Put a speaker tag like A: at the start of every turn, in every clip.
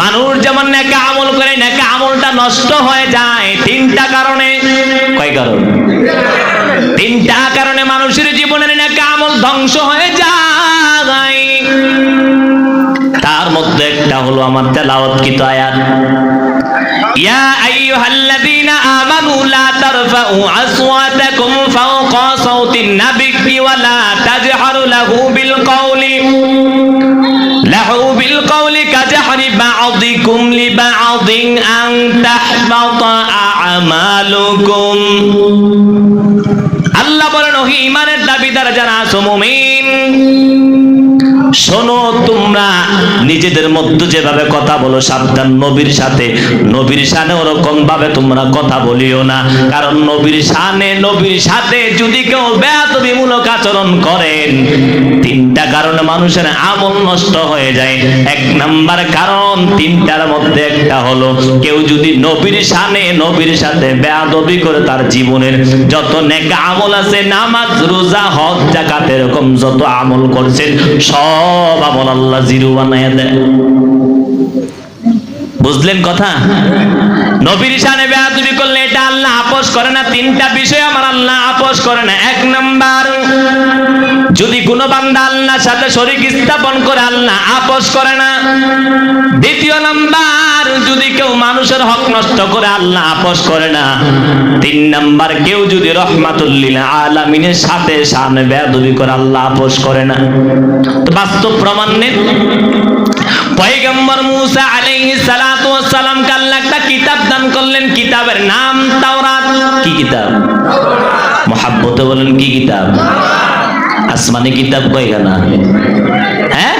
A: মানুষ যেমন নেকা আমল করে, নেকা আমলটা নষ্ট হয়ে যায় তিনটা কারণে। কয় কারণ? তিনটা কারণে মানুষের জীবনের নেকা আমল ধ্বংস হয়ে যায়। তার মধ্যে একটা হলো আমার তেলাওয়াত কি তো আয়াত। ইয়া আইয়ুহাল্লাযীনা আমানু লা তারফাউ আসওয়াতাকুম ফাওকা সাওতিন নাবিয়্যি ওয়া লা তাজহারু লাহু বিল কওলি। লাহু বিল কওলি بعضكم لبعض أن تحبط أعمالكم আল্লাহ বলেন ওহি ইমানের দাবিদার যারা আছো মুমিন শোনো, তোমরা নিজেদের মধ্যে যেভাবে কথা বলো, সাবধান নবীর সাথে। নবীর সানে ওরকম ভাবে তোমরা কথা বলিও না। কারণ নবীর সানে, নবীর সাথে যদি কেউ বেয়াদবিমূলক আচরণ করেন, তিনটা কারণে মানুষের আমল নষ্ট হয়ে যায়। এক নাম্বার কারণ, তিনটার মধ্যে একটা হলো, কেউ যদি নবীর সানে, নবীর সাথে বেয়াদবি করে তার জীবনের যত নেকা আমল আছে, নামাজ, রোজা, হজ জাকাত এরকম যত আমল করছেন, সব আমল আল্লাহ জিরো বানায় দেয়। বুঝলেন কথা? নবীর শানে বেয়াদবি করলে এটা আল্লাহ আপোষ করে না, তিনটা বিষয় আমার আল্লাহ আপোষ করে না। এক নাম্বার, যদি কোনো বান্দা আল্লাহর সাথে শরীক স্থাপন করে আল্লাহ আপোষ করে না। দ্বিতীয় নাম্বার, যদি কেউ মানুষের হক নষ্ট করে আল্লাহ আপোষ করে না। তিন নাম্বার, কেউ যদি রহমাতুল্লিল আলামিনের সাথে শান বেয়াদবি করে আল্লাহ আপোষ করে না। বাস্তব প্রমাণ নেই পয়গম্বর মুসা আলাইহিস সালাতু ওয়াস সালাম আল্লাহ একটা কিতাব দান করলেন। কিতাবের নাম তাওরাত। কি কিতাব? মহাব্বতে বলেন, কি কিতাব? আসমানি কিতাব কয়খানা? হ্যাঁ?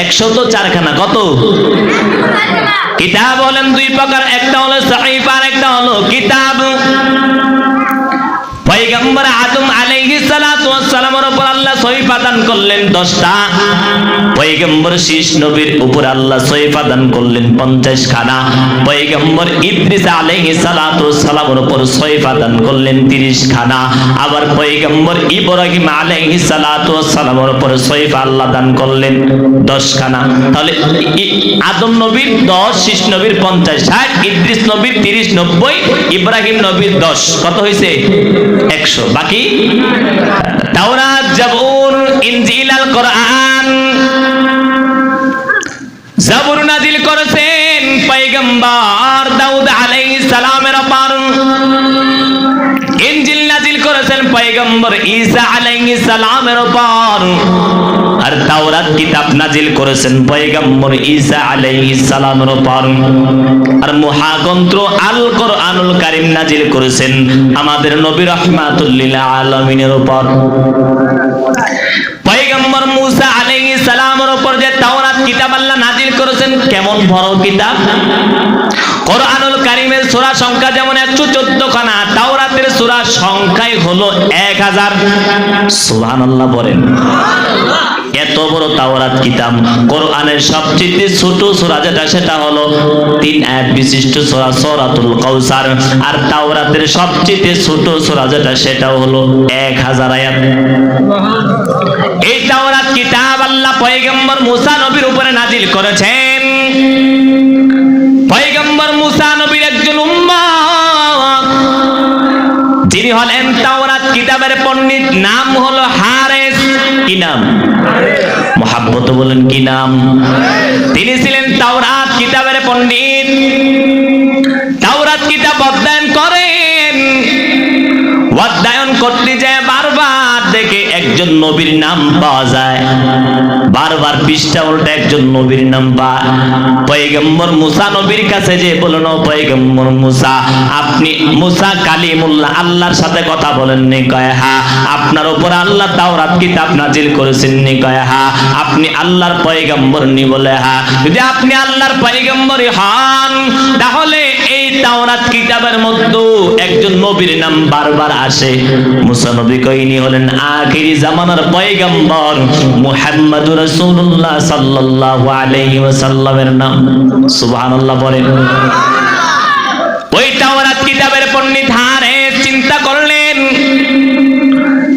A: একশত চারখানা, কত? কিতাব হলেন দুই প্রকার, একটা হলো সাহিফা আর একটা হলো কিতাব। পয়গম্বর আদম আলাইহিস সালামের দান করলেন 10টা পয়গম্বর শীষ নবীর উপর আল্লাহ দান করলেন 50 খানা পয়গম্বর ইদ্রিস আলাইহিস সালাতু সালামের উপর দান করলেন 30 খানা আবার পয়গম্বর ইব্রাহিম আলাইহিস সালাতু সালামের উপর সহিফা আল্লাহ দান করলেন 10 খানা তাহলে আদম নবীর 10 শীষ নবীর 50 60 ইদ্রিস নবীর 30 90 ইব্রাহিম নবীর 10 কত হইছে? একশো। বাকি? তাওরাত? পয়গম্বর ঈসা আলাইহিস সালামের উপর। আর তাওরাত কিতাব নাজিল করেছেন পয়গম্বর ঈসা আলাইহিস সালামের উপর। আর আল কোরআনুল কারীম নাজিল করেছেন আমাদের নবী রাহমাতুল লিল আলামিনের উপর। পয়গম্বর মুসা আলাইহিস সালামের উপর যে তাওরাত কিতাব আল্লাহ নাজিল করেছেন, কেমন বড় কিতাব? কোরআনুল কারীমের সূরা সংখ্যা যেমন 114 খানা তাওরাতের সূরা সংখ্যাই হলো 1000 সুবহানাল্লাহ বলেন। এত বড় তাওরাত কিতাব। কোরআনের সবচেয়ে ছোট সূরা যেটা, সেটা হলো তিন আয়াত বিশিষ্ট সূরা সূরাতুল কাউসার আর তাওরাতের সবচেয়ে ছোট সূরা যেটা, সেটাও হলো 1000 আয়াত। এই তাওরাত কিতাব আল্লাহ পয়গম্বর মুসা নবীর উপরে নাজিল করেছেন। কিতাবের পণ্ডিত নাম হলো হারেস। কি নাম? মহাব্বত বলেন কি নাম? তিনি একজন নবীর নাম পাওয়া যায়। বারবার পৃষ্ঠা উল্টে একজন নবীর নাম পা পয়গম্বর মুসা নবীর কাছে যে বলুন পয়গম্বর মুসা, আপনি মুসা কালিমুল্লাহ, আল্লাহর সাথে কথা বলেননি কয় হা। আপনার উপর আল্লাহ তাওরাত কিতাব নাজিল করেছেন নি কয় হা। আপনি আল্লাহর পয়গম্বর নি বলে হা। যদি আপনি আল্লাহর পয়গম্বরই হন, তাহলে তাওরাত কিতাবের মধ্যে একজন নবীর নাম বারবার আসে। মুসা নবী কইনি হলেন, আখিরি জামানার পয়গম্বর মুহাম্মদুর রাসূলুল্লাহ সাল্লাল্লাহু আলাইহি ওয়াসাল্লামের নাম। সুবহানাল্লাহ বলেন। ওই তাওরাত কিতাবের পণ্ডিত হারে চিন্তা করলেন,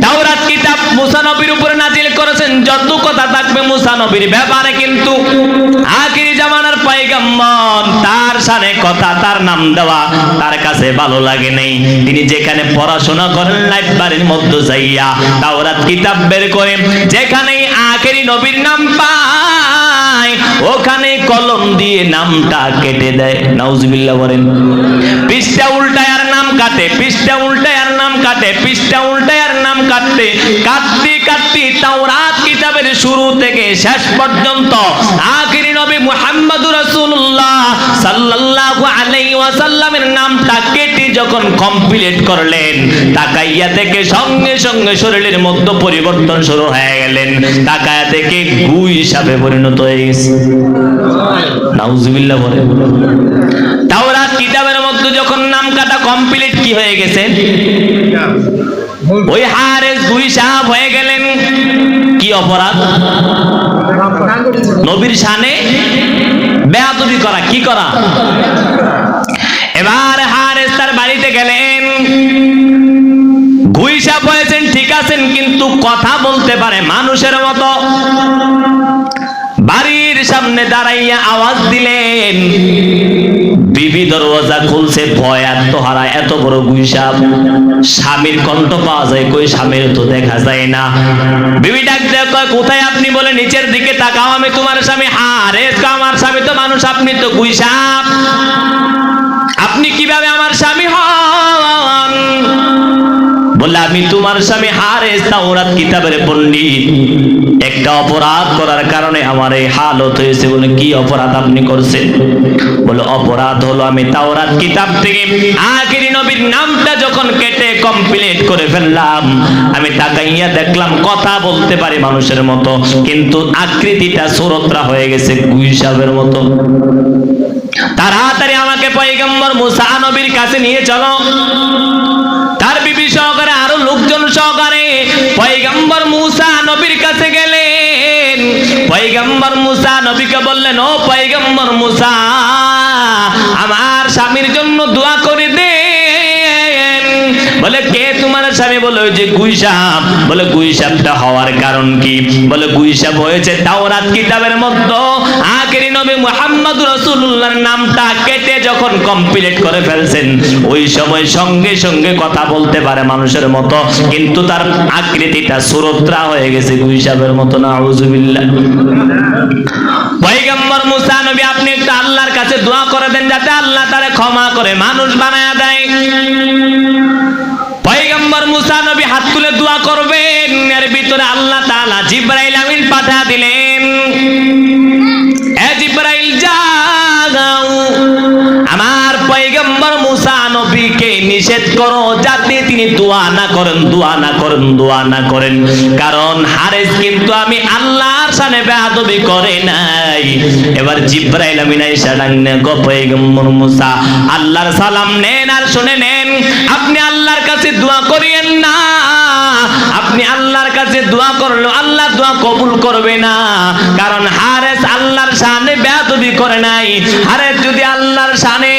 A: তাওরাত কিতাব মুসা নবীর উপরে নাজিল করেছেন, যত কথা থাকবে মুসা নবীর ব্যাপারে কিন্তু আজ পয়গম্বর তার কথা তার নাম দেওয়া, তার কাছে ভালো লাগে নাই। তিনি যেখানে পড়াশোনা করেন, লাইব্রেরির মধ্যে যাইয়া তাওরাত কিতাব বের করে যেখানে আখেরি নবীর নাম পায়, ওখানে কলম দিয়ে নামটা কেটে দেয়। নাউজুবিল্লাহ বলেন। পৃষ্ঠা উল্টায় আর নাম কাটে, পৃষ্ঠা উল্টায় আর নাম কাটে, পৃষ্ঠা উল্টায় আর নাম কাটতে কাটতে কাটতে তাওরাত শুরু থেকে শেষ পর্যন্ত আখিরি নবী মুহাম্মদুর রাসূলুল্লাহ সাল্লাল্লাহু আলাইহি ওয়াসাল্লামের নামটা কেটে যখন কমপ্লিট করলেন তাকাইয়া থেকে সঙ্গে সঙ্গে শরীরের মধ্যে পরিবর্তন শুরু হয়ে গেলেন। তাকায়া থেকে গু হিসাবে পরিণত হয়ে গেছে। নাউজুবিল্লাহ বলে। তাওরাত কিতাবের মধ্যে যখন নাম কাটা কমপ্লিট কি হয়ে গেছে? ওই হারে দুই সাহাব হয়ে গেলেন। অপরাধ? নবীর শানে বেয়াদবি করা, কি করা? এবার হারেস তার বাড়িতে গেলেন। গুইসাপ হয়েছেন ঠিক আছেন, কিন্তু কথা বলতে পারে মানুষের মতো। বাড়ির সামনে দাঁড়াইয়া আওয়াজ দিলেন। বিবি দরওয়াজা খুলছে, ভয় আত্মহারা, এত বড় গুইসাপ। স্বামীর কণ্ঠ পাওয়া যায়, কই স্বামীর তো দেখা যায় না। বিবি ডাক কয়, কোথায় আপনি? বলে, নিচের দিকে তাকাও, আমি তোমার স্বামী। হারে আমার স্বামী তো মানুষ, আপনি তো গুইসাপ। আপনি কীভাবে আমার স্বামী হন? বললে, আমি তোমার স্বামী হারে তাওরাত কিতাবের পণ্ডিত। একটা অপরাধ করার কারণে আমার এই হালত হয়েছে বলে কি অপরাধ আপনি করছেন? বলে অপরাধ হলো আমি তাওরাত কিতাব থেকে আখিরি নবীর নামটা যখন কেটে কমপ্লিট করে ফেললাম, আমি তাকাইয়া দেখলাম, কথা বলতে পারি মানুষের মতো, কিন্তু আকৃতিটা সুরত্রা হয়ে গেছে গুইসাবের মতো। তাড়াতাড়ি আমাকে পয়গম্বর মুসা নবীর কাছে নিয়ে চলো। সহকারে পয়গম্বর মুসা নবীর কাছে গেলেন। পয়গম্বর মুসা নবীকে বললেন, ও পয়গম্বর মুসা, আমার স্বামীর জন্য দোয়া করে বলে, কে তোমার স্বামী? বলে, ওই যে গুইসাপ বলে গুইসাপটা হওয়ার কারণ কি? বলে গুইসাপ হয়েছে তাওরাত কিতাবের মধ্যে। আখেরি নবী মুহাম্মদ রাসূলুল্লাহর নামটা কেটে যখন কমপ্লিট করে ফেলছেন, ওই সময় সঙ্গে সঙ্গে কথা বলতে পারে মানুষের মতো। কিন্তু তার আকৃতিটা সুরত্রা হয়ে গেছে গুইসাপের মতো না আউযুবিল্লাহ পয়গম্বর মুসা নবী, আপনি একটু আল্লাহর কাছে দোয়া করে দেন, যাতে আল্লাহ তারে ক্ষমা করে, মানুষ বানায়া দেয়। পয়গম্বর মুসা নবী হাত তুলে দোয়া করবেন। এর ভিতরে আল্লাহ তাআলা জিব্রাইল আমিন পাঠা দিলেন। এ জিব্রাইল যাও আমার পয়গম্বর মুসা নবীকে নিষেধ করো, যাতে তিনি দোয়া না করেন, দোয়া না করেন, দোয়া না করেন। কারণ হারেস কিন্তু আমি আল্লাহর সামনে বেয়াদবি করে নাই। এবার জিব্রাইল আমিন আইসা ডাকনে, গো পয়গম্বর মুসা, আল্লাহর সালাম নেন আর শুনে নেন। কাছে দোয়া করিয়েন না। আপনি আল্লাহর কাছে দোয়া করল আল্লাহ দোয়া কবুল করবে না। কারণ হারেস আল্লাহর সামনে বেয়াদবি করে নাই। হারেস যদি আল্লাহর সামনে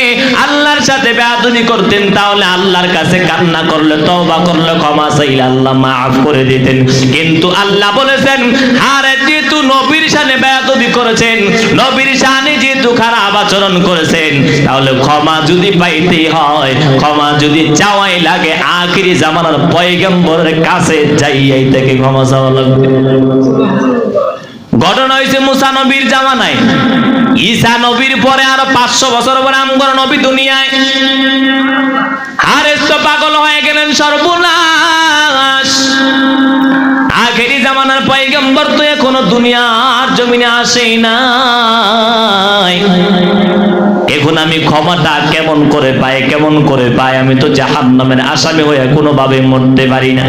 A: আল্লাহর সাথে বেয়াদবি করতেন, তাহলে আল্লাহর কাছে কান্না করলে, তওবা করলে ক্ষমা চাইলে আল্লাহ মাফ করে দিতেন। কিন্তু আল্লাহ বলেছেন হারেস যেহেতু নবীর সামনে বেয়াদবি করেছেন, নবীর সামনে যেহেতু খারাপ আচরণ করেছেন, তাহলে ক্ষমা যদি পাইতে হয়, ক্ষমা যদি চাওয়াই লাগে, আখিরি জামানার পয়গম্বরের কাছে যাইয়াই থেকে ক্ষমা চাওয়া লাগবে। ঘটনা হয়েছে মুসা নবীর জামানায়। ঈসা নবীর পরে আরও পাঁচশো বছর পরে আমগর নবী দুনিয়ায়। হারেস তো পাগল হয়ে গেলেন সর্বনাশ। আখেরি জামানার পয়গম্বর তো এখনও দুনিয়ার জমিনে আসেই নাই। এখন আমি ক্ষমাটা কেমন করে পাই, কেমন করে পাই, আমি তো জাহান নামের আসামি হয়ে কোনোভাবে মরতে পারি না।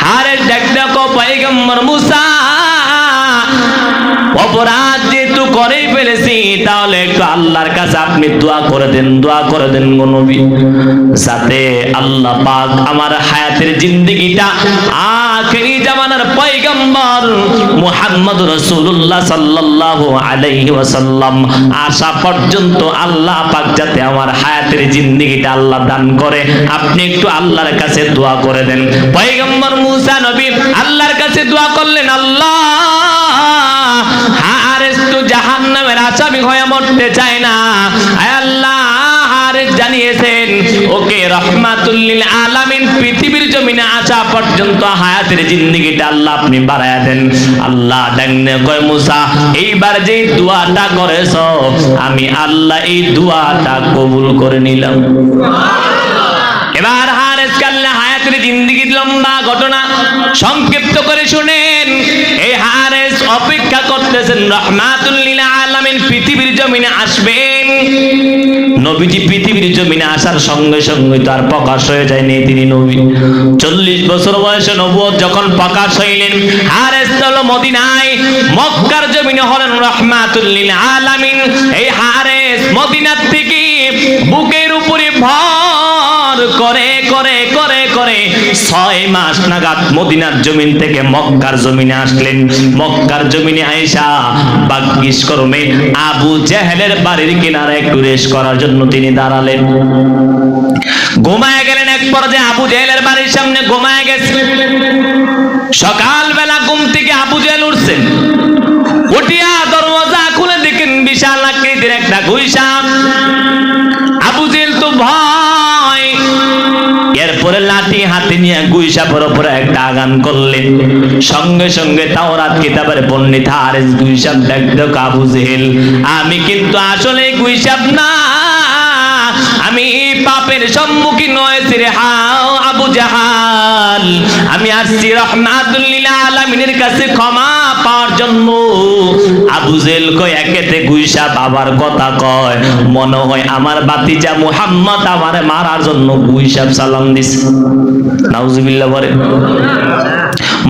A: হারে দেখ দেখো, পয়গম্বর মুসা অপরাধ যেহেতু করেই ফেলেছি, তাহলে একটু আল্লাহর কাছে আপনি দোয়া করে দেন, দোয়া করে দেন নবী। যাতে আল্লাহ পাক আমার হায়াতের জিন্দেগিটা আখেরি জামানার পয়গম্বর মুহাম্মদ রাসূলুল্লাহ সাল্লাল্লাহু আলাইহি ওয়াসাল্লাম আসা পর্যন্ত আল্লাহ পাক যাতে আমার হায়াতের জিন্দেগিটা আল্লাহ দান করে। আপনি একটু আল্লাহর কাছে দোয়া করে দেন। পয়গম্বর মুসা নবী আল্লাহর কাছে দোয়া করলেন, আল্লাহ হারেস তো জাহান্নামের আসামি হয়ে মরতে চায় না। আল্লাহ হারেস জানিয়েছেন ওকে রহমাতুল্লিল আলামিন পৃথিবীর জমিনে আসা পর্যন্ত হায়াতের জিন্দেগিটা আল্লাহ আপনি বাড়ায়া দেন। আল্লাহ ডাকনে কয় মুসা এইবার যে দোয়াটা করেছ আমি আল্লাহ এই দোয়াটা কবুল করে নিলাম। এবার হারেস কাল্লা হায়াতের জিন্দিগি লম্বা ঘটনা। সংক্ষিপ্ত করতেছেন রহমাতুল্লিল আলামিন পৃথিবীর জমিনে আসবেন। নবীজি পৃথিবীর জমিনে আসার সঙ্গে সঙ্গে তো আর প্রকাশ হয়ে যায়নি তিনি নবী। চল্লিশ বছর বয়সে নবুয়ত যখন প্রকাশ হইলেন হারেস হলো মদিনায়, মক্কার জমিনে হলেন রহমাতুল্লিল আলামিন এই হারেস মদিনার থেকে বুকের উপরে ভর করে করে করে করে ছয় মাস নাগাদ মদিনার জমিন থেকে মক্কার জমিনে আসলেন। মক্কার জমিনে আয়েশা বাগ্যিস কর্মে আবু জেহেলের বাড়ির কিনারে একটু রেস্ট করার জন্য তিনি দাঁড়ালেন। ঘুমায় গেলেন এক পর্যায়ে আবু জেহেলের বাড়ির সামনে ঘুমায় গেছে। সকালবেলা হাতে নিয়ে গুইসাপের উপরে একটা আগান করলেন। সঙ্গে সঙ্গে তাওরাত কিতাবের পণ্ডিত হারেস গুইসাপ দেখতো কাবু জেহেল আমি কিন্তু আসলে গুইসাপ না। আমি পাপের সম্মুখীন হয়েছি রে হাও আবু জাহাল। আমি আসছি রহমাতুল্লিল আলামিনের কাছে ক্ষমা পাওয়ার জন্য। আবু জেল কয়, একেতে গুইসা বাবার কথা কয়। মনে হয় আমার বাতিজা মুহাম্মদ আমারে মারার জন্য গুইসাব সালাম দিছে। নাউজুবিল্লাহ বলে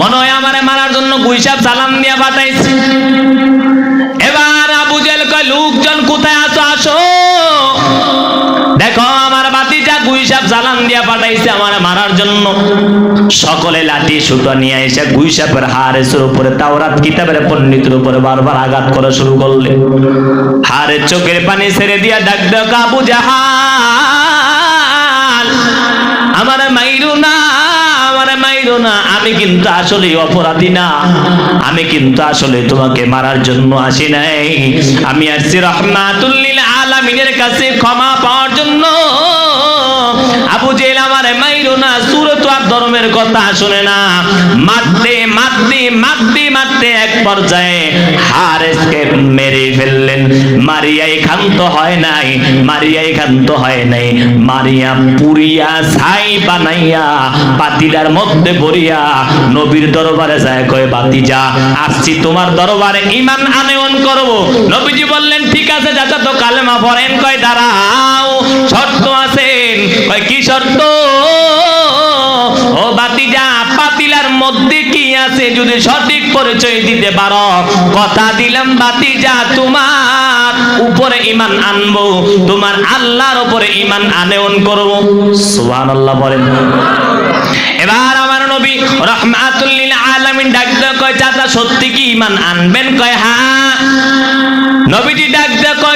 A: মনে হয় আমারে মারার জন্য গুইসাব সালাম দিয়া পাঠাইছে। এবার আবু জেল কয়, লোকজন কোথায় আছো? আসো। জালান দিয়া পাঠাইছে আমার মারার জন্য। সকলে লাঠি সুতো নিয়ে এসে গুইসাপের হারেসের উপরে, তাওরাত কিতাবের পণ্ডিতের উপরে বারবার আঘাত করা শুরু করলে। হারের চোখের পানি ছেড়ে দিয়া ডাক ডাক, আবু জাহাল, আমার মাইরু না, আমার মাইরো না, আমি কিন্তু আসলে অপরাধী না, আমি কিন্তু আসলে তোমাকে মারার জন্য আসি নাই। আমি আসছি রহমাতুল্লিল আলামিনের কাছে ক্ষমা পাওয়ার জন্য। আবু জেল আমার মাইরো না, সুরত আর ধর্মের কথা শুনে না। মারতে মারতে মারতে মারতে এক পর্যায়ে হারেসকে মেরে ফেললেন। মারিয়াই ক্ষান্ত হয় নাই, মারিয়াই ক্ষান্ত হয় নাই। মারিয়া পুরিয়া ছাই বানাইয়া পাতিলার মধ্যে ভরিয়া নবীর দরবারে যায়, কয় বাতিজা আসছি তোমার দরবারে ইমান আনয়ন করব। নবীজি বললেন, ঠিক আছে চাচা তো কালেমা পড়েন, কয় আছেন কি শর্ত? ও বাতিজা পাতিলার মধ্যে কি আছে যদি সঠিক পরিচয় দিতে পারো? কথা দিলাম বাতিজা তোমার উপরে ইমান আনব, তোমার আল্লাহর উপরে ইমান আনেয়ন করব। সুবহানাল্লাহ বলেন। এবার আমার নবী রহমাতুল্লিল আলামিন ডাকতে কয়, চাচা, সত্যি কি ইমান আনবেন? কয় হ্যাঁ। নবীজি ডাকতে কয়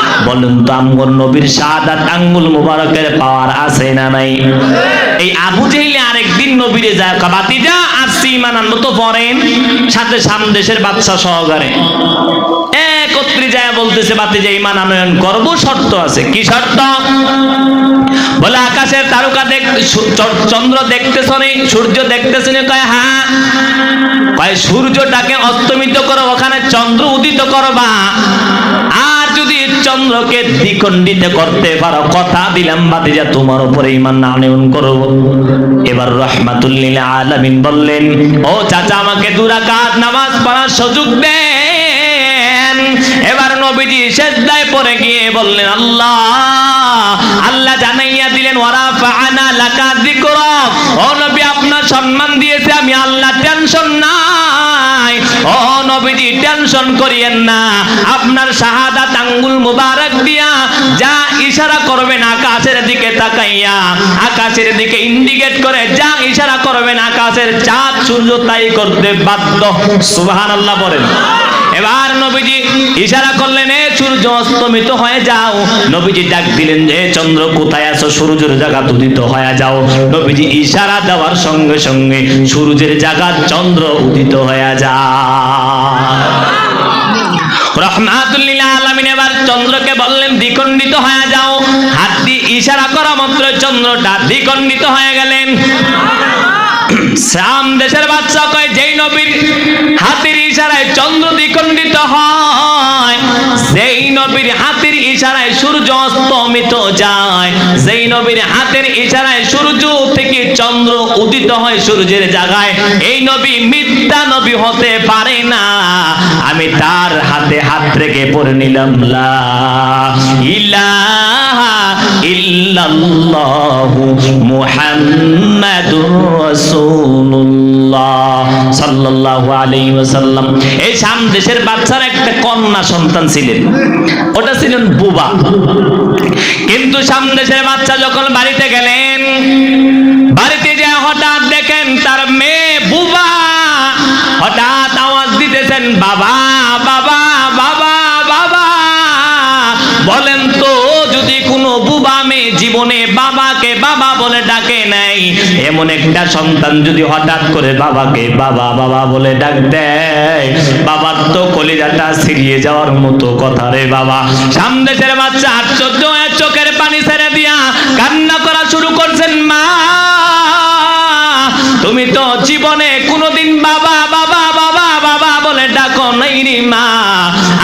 A: বলেন তো আমগর নবীর শাহাদাত আঙ্গুল মুবারকের পাওয়ার আছে না নাই? এই আবু জেহিলে আরেকদিন নবীরে যায় বাতিজা আসছি ইমান আনব তো পড়েন। সাথে সামদেশের বাদশা সহকারে। একত্রে যায় বলতেছে বাতি যে ইমান আনয়ন করব শর্ত আছে। কি শর্ত? বলে আকাশের তারকা দেখ চন্দ্র দেখতেছ নি সূর্য দেখতেছ নি? কয় হ্যাঁ কয় সূর্যটাকে অস্তমিত করো ওখানে চন্দ্র উদিত করবা। আর চন্দ্রকে দ্বিখণ্ডিত করতে পারো। কথা দিলাম বাতিজা তোমার উপরে ইমান আনয়ন করব এবার রহমাতুল্লিল আলামিন বললেন, ও চাচা, আমাকে দুরাকাত নামাজ পড়ার সুযোগ দেন। এবার নবীজি সেজদায় পড়ে গিয়ে বললেন, আল্লাহ আল্লাহ জানাইয়া দিলেন ওরা ফানা লাকা যিকরাক ও নবী, আপনার সম্মান দিয়েছে, আমি আল্লাহ টেনশন নাই ও নবীজি, টেনশন করিয়েন না। আপনার শাহাদাত আঙ্গুল মুবারক দিয়া যা ইশারা করবেন আকাশের দিকে তাকাইয়া, আকাশের দিকে ইন্ডিকেট করে যা ইশারা করবেন আকাশের চাঁদ সূর্য তাই করতে বাধ্য। সুবহানাল্লাহ বলেন। এবার নবীজি ইশারা করলেন, এ সূর্য অস্তমিত হয়ে যাও। নবীজি ডাক দিলেন যে চন্দ্র, কোথায় আছো? সূর্যের জায়গা উদিত হয়ে যাও। নবীজি ইশারা দেওয়ার সঙ্গে সঙ্গে সূর্যের জায়গা চন্দ্র উদিত হয়ে যায়। রহমাতুল্লিল আলামিন এবার চন্দ্রকে বললেন, দ্বিখণ্ডিত হয়ে যাও। হাত দিয়ে ইশারা করা মাত্র চন্দ্রটা দ্বিখণ্ডিত হয়ে গেলেন। শ্যাম দেশের বাচ্চা কয় যেই নবীর হাতের ইশারায় চন্দ্র দ্বিখণ্ডিত হয় সেই নবীর হাতের ইশারায় সূর্য অস্তমিত যায়। যেই নবীর হাতের ইশারায় সূর্য থেকে চন্দ্র উদিত হয় সূর্যের জায়গায়। এই নবী মিথ্যা নবী হতে পারে না। আমি তার হাতে হাত রেখে পড়ে নিলাম, লা ইলাহা ইল্লাল্লাহু মুহাম্মাদুর রাসূলুল্লাহ সাল্লাল্লাহু আলাইহি ওয়াসাল্লাম। এই শাম দেশের বাচ্চার একটা কন্যা সন্তান ছিলেন। ওটা ছিলেন বুবা কিন্তু সামনে সে বাচ্চা যখন বাড়িতে গেলেন, বাড়িতে যে হঠাৎ দেখেন তার মেয়ে বুবা। হঠাৎ আওয়াজ দিতেছেন, বাবা এমন একটা সন্তান যদি হঠাৎ করে বাবাকে বাবা বাবা বলে ডাক দেয়, বাবার তো কলিজাটা ছিড়িয়ে যাওয়ার মতো কথা রে বাবা। সামদেশের বাচ্চা আশ্চর্য চোখের পানি ছেড়ে দিয়া কান্না করা শুরু করছেন মা। তুমি তো জীবনে কোনোদিন বাবা বাবা বাবা বাবা বলে ডাকো নাই রে মা।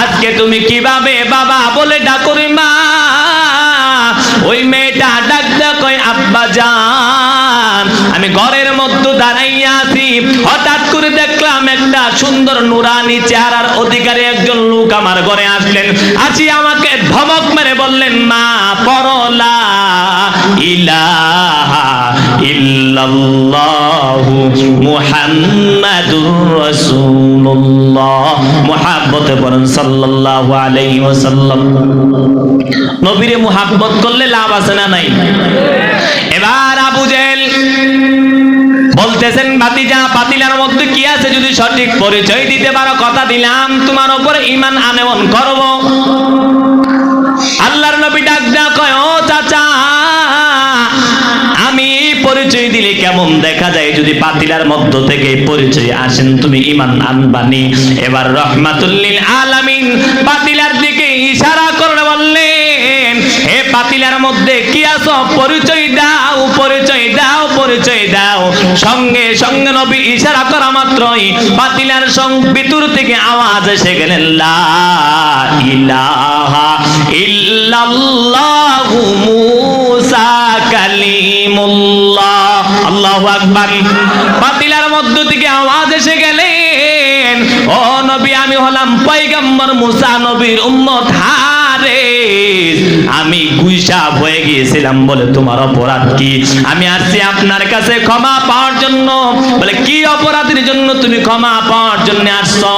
A: আজকে তুমি কীভাবে বাবা আমি ঘরের মধ্যে দাঁড়াইয়া আছি। হঠাৎ করে দেখলাম একটা সুন্দর নুরানি চেহারার অধিকারী একজন লোক আমার ঘরে আসলেন। আসি আমাকে ধমক মেরে বললেন, মা, পরলা, ইলাহা ইল্লাল্লাহু মুহাম্মাদুর রাসূলুল্লাহ। মুহাব্বতে সাল্লাল্লাহু আলাইহি ওয়াসাল্লাম। নবীরে মুহাব্বত করলে লাভ আছে না নাই? এবার আবু জেল বলতেছেন, বাতিজা পাতিলার মধ্যে কি আছে যদি সঠিক পরিচয় দিতে পারো? কথা দিলাম, তোমার উপরে ইমান আনেমন করব। আল্লাহর নবী ডাক কয়, ও চাচা, আমি পরিচয় দিলে কেমন দেখা যায় যদি পাতিলার মধ্য থেকে পরিচয় আসেন? তুমি ইমান আনবানি। এবার রহমাতুল্লিল আলামিন পাতিলার দিকে ইশারা করে বললেন, হে পাতিলার মধ্যে কি আছো? পরিচয় দাও। পরিচয় দাও। সঙ্গে সঙ্গে নবী ইশারা করা মাত্রই পাতিলার সং ভিতর থেকে আওয়াজ এসে গেলেন, লা ইলাহা ইল্লাল্লাহু মুসা কালিমুল্লাহ। আল্লাহু আকবার। পাতিলার মধ্য থেকে আওয়াজ এসে গেলেন, ও নবী, আমি হলাম পয়গম্বর মুসা নবীর উম্মত হারে আমি গুইসাব হয়ে গিয়েছিলাম বলে তোমার অপরাধ কি? আমি আসছি আপনার কাছে ক্ষমা পাওয়ার জন্য। বলে, কি অপরাধের জন্য তুমি ক্ষমা পাওয়ার জন্য আসছো?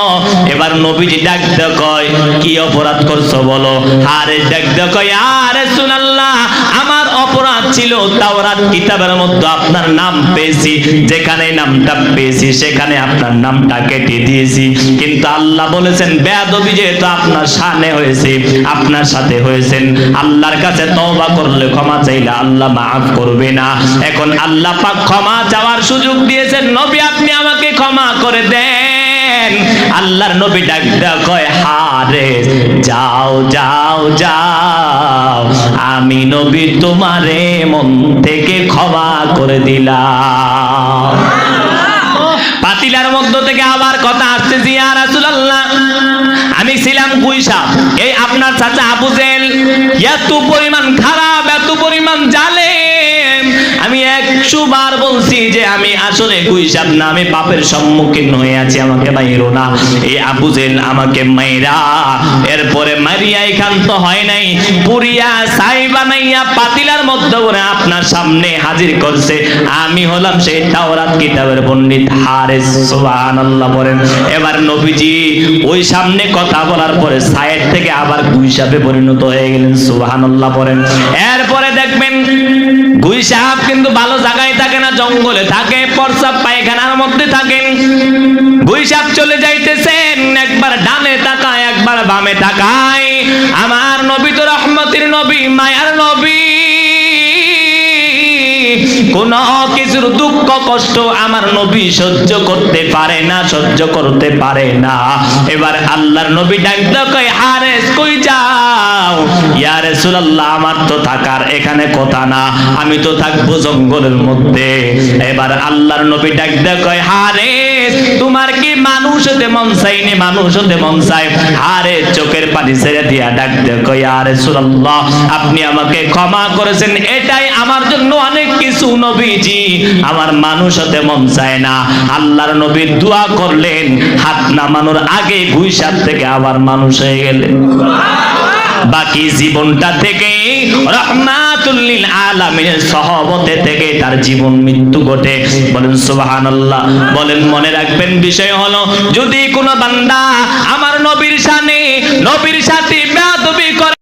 A: এবার নবীজি ডাক দে কয়, কি অপরাধ করছ বলো? আরে ডাক দে কয় আরে সুনাল্লাহ আমার অপরাধ ছিল, তাওরাত কিতাবের মধ্যে আপনার নাম পেয়েছি, যেখানে নামটা পেয়েছি, সেখানে আপনার নামটা কেটে দিয়েছি। কিন্তু আল্লাহ বলেছেন, বেয়াদবি যেহেতু আপনার সামনে হয়েছে, আপনার সাথে হয়েছেন, আল্লাহর কাছে তওবা করলে ক্ষমা চাইলে আল্লাহ মাফ করবে না। এখন আল্লাহ পাক ক্ষমা চাওয়ার সুযোগ দিয়েছেন, নবী আপনি আমাকে ক্ষমা করে দেন। আল্লাহর নবী ডাক কয়, হারে, যাও যাও যাও। আমি নবী তোমারে মন থেকে ক্ষমা করে দিলাম। পাতিলার মধ্য থেকে আবার কথা আসছে জিয়া রাসূলুল্লাহ, আমি ছিলাম গুইসা এই আপনার চাচা আবু জেল এত পরিমাণ খারাপ, এত পরিমাণ জালেম একশো বার বলছি যে আমি আসলে গুইসাব না আমি পাপের সম্মুখীন হয়ে আছি, আমাকে মাইরো না। এই আবু জেল আমাকে মাইরা, এরপরে মারিয়া এখান তো হয় নাই। পুরিয়া সাই বানাইয়া পাতিলার মধ্যে করে আপনার সামনে হাজির করছে। আমি হলাম সেই তাওরাত কিতাবের পণ্ডিত হারেস, সুবহানাল্লাহ বলেন। এবার নবীজি ওই সামনে কথা বলার পরে সাইড থেকে আবার গুইসাবে পরিণত হয়ে গেলেন, সুবহানাল্লাহ বলেন। এরপরে দেখবেন গুই সাহেব কিন্তু ভালো জায়গায় থাকে না, জঙ্গলে থাকে, পরসাব পায়খানার মধ্যে থাকেন। ভুই সাহেব চলে যাইতেছেন, একবার ডানে তাকায়, একবার বামে তাকায়। আমার নবী তো রহমতের নবী, মায়ার নবী। কোন কিছুর দুঃখ, কষ্ট আমার নবী সহ্য করতে পারে না, সহ্য করতে পারে না। এবার আল্লাহর নবী ডাকতে কই হারেস, কই যাও? আমার তো থাকার এখানে কথা না, আমি তো থাকব জঙ্গলের মধ্যে। এবার আল্লাহর নবী ডাকতে কই হারেস, তোমার কি মানুষ হতে মন চাইনি মানুষ হতে মন চাই হারে, চোখের পানি ছেড়ে দিয়া ডাকতে কই ইয়া রাসূলুল্লাহ, আপনি আমাকে ক্ষমা করেছেন, এটাই আমার জন্য অনেক কিছু, নবীজি। আমার মানুষ হতে মন চায় না। আল্লাহর নবী দোয়া করলেন, হাত নামানোর আগে গুইসাপ থেকে আবার মানুষ হয়ে গেলেন। বাকি জীবনটা থেকে রহমাতুল্লিল আলামিনের সহবতে থেকে তার জীবন মৃত্যু ঘটে। বলেন, সুবহানাল্লাহ। বলেন, মনে রাখবেন, বিষয় হলো, যদি কোনো বান্দা আমার নবীর শানে নবীর সাথে বেয়াদবি করে